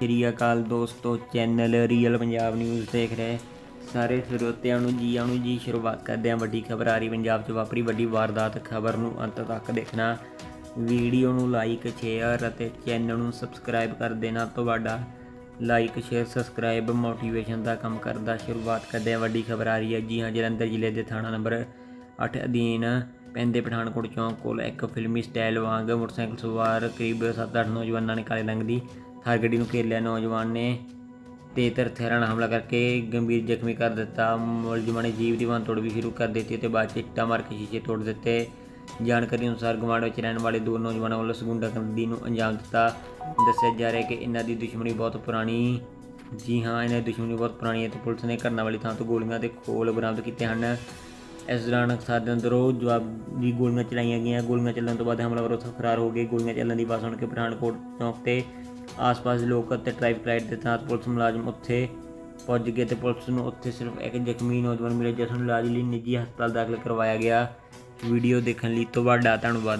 ਸ੍ਰੀ ਅਕਾਲ ਦੋਸਤੋ, channel real Punjab news ਦੇਖ ਰਹੇ। ਸਾਰੇ ਸਰੋਤਿਆਂ ਨੂੰ ਜੀ ਆਇਆਂ ਨੂੰ ਜੀ ਸ਼ੁਰੂਆਤ ਕਰਦੇ ਹਾਂ ਵੱਡੀ ਖਬਰ ਆ ਰਹੀ ਪੰਜਾਬ 'ਚ ਵਾਪਰੀ ਵੱਡੀ ਵਾਰਦਾਤ। ਖਬਰ ਨੂੰ ਅੰਤ ਤੱਕ ਦੇਖਣਾ। ਵੀਡੀਓ ਨੂੰ ਲਾਈਕ ਸ਼ੇਅਰ ਅਤੇ ਚੈਨਲ ਨੂੰ ਸਬਸਕ੍ਰਾਈਬ ਕਰ ਦੇਣਾ। ਤੁਹਾਡਾ ਲਾਈਕ ਸ਼ੇਅਰ ਸਬਸਕ੍ਰਾਈਬ ਮੋਟੀਵੇਸ਼ਨ ਦਾ ਕੰਮ ਕਰਦਾ ਸ਼ੁਰੂਆਤ ਕਰਦੇ ਹਾਂ। ਵੱਡੀ ਖਬਰ ਆ ਰਹੀ ਹੈ ਜੀ ਹਾਂ, ਜਲੰਧਰ ਜ਼ਿਲ੍ਹੇ ਦੇ ਥਾਣਾ ਨੰਬਰ 8 ਅਧੀਨ ਪੈਂਦੇ ਪਠਾਨਕੋਟ ਚੌਂਕ ਕੋਲ ਇੱਕ ਫਿਲਮੀ ਸਟਾਈਲ ਵਾਂਗ ਮੋਟਰਸਾਈਕਲ ਸਵਾਰ ਕਰੀਬ 7-8 ਨੌਜਵਾਨਾਂ ਨੇ ਕਾਲੇ ਰੰਗ ਦੀ ਥਾਰ ਗੱਡੀ ਨੂੰ ਘੇਰ ਲਿਆ ਨੌਜਵਾਨ ਨੇ ਤੇਜ਼ਤਰ ਹਥਿਆਰਾਂ ਨਾਲ ਹਮਲਾ ਕਰਕੇ ਗੰਭੀਰ ਜ਼ਖਮੀ ਕਰ ਦਿੱਤਾ। ਮੁਲਜ਼ਮਾਂ ਨੇ ਜੀਵ ਦੀ ਵਾਂ ਤੋੜ ਵੀ ਸ਼ੁਰੂ ਕਰ ਦਿੱਤੀ ਤੇ ਬਾਅਦ 'ਚ ਇੱਟਾਂ ਮਾਰ ਕੇ ਸ਼ੀਸ਼ੇ ਤੋੜ ਦਿੱਤੇ। ਜਾਣਕਾਰੀ ਅਨੁਸਾਰ ਗਵਾਂਡ ਵਿੱਚ ਰਹਿਣ ਵਾਲੇ ਦੋ ਨੌਜਵਾਨਾਂ ਵੱਲੋਂ ਸਗੁੰਡਾਗਰਦੀ ਨੂੰ ਅੰਜਾਮ ਦਿੱਤਾ। ਦੱਸਿਆ ਜਾ ਰਿਹਾ ਹੈ ਕਿ ਇਹਨਾਂ ਦੀ ਦੁਸ਼ਮਣੀ ਬਹੁਤ ਪੁਰਾਣੀ ਜੀ ਹਾਂ, ਇਹਨਾਂ ਦੀ ਦੁਸ਼ਮਣੀ ਬਹੁਤ ਪੁਰਾਣੀ ਹੈ ਤੇ ਪੁਲਿਸ ਨੇ ਘਟਨਾ ਵਾਲੀ ਥਾਂ ਤੋਂ ਗੋਲੀਆਂ ਤੇ ਖੋਲ ਬਰਾਮਦ ਕੀਤੇ ਹਨ। ਇਸ ਦੌਰਾਨ ਸਾਡੇ ਅੰਦਰੋਂ ਜਵਾਬੀ ਗੋਲੀਆਂ ਚਲਾਈਆਂ ਗਈਆਂ। ਗੋਲੀਆਂ ਚੱਲਣ ਤੋਂ ਬਾਅਦ ਹਮਲਾਵਰ ਉੱਥੋਂ ਫਰਾਰ ਹੋ ਗਏ। ਗੋਲੀਆਂ ਚੱਲਣ ਦੀ ਆਵਾਜ਼ ਸੁਣ ਕੇ ਪਠਾਨਕੋਟ ਚੌਂਕ ਤੇ ਆਸ-ਪਾਸ ਦੇ ਲੋਕ ਅਤੇ ਟ੍ਰੈਫਿਕ ਲਾਈਟ ਦੇ ਤਹਿਤ ਪੁਲਿਸ ਮੁਲਾਜ਼ਮ ਉੱਥੇ ਪਹੁੰਚ ਗਏ ਤੇ ਪੁਲਿਸ ਨੂੰ ਉੱਥੇ ਸਿਰਫ ਇੱਕ ਜ਼ਖਮੀ ਨੌਜਵਾਨ ਮਿਲੇ ਜਿਸ ਨੂੰ ਇਲਾਜ ਲਈ ਨਿੱਜੀ ਹਸਪਤਾਲ ਦਾਖਲ ਕਰਵਾਇਆ ਗਿਆ। ਵੀਡੀਓ ਦੇਖਣ ਲਈ ਤੁਹਾਡਾ ਧੰਨਵਾਦ।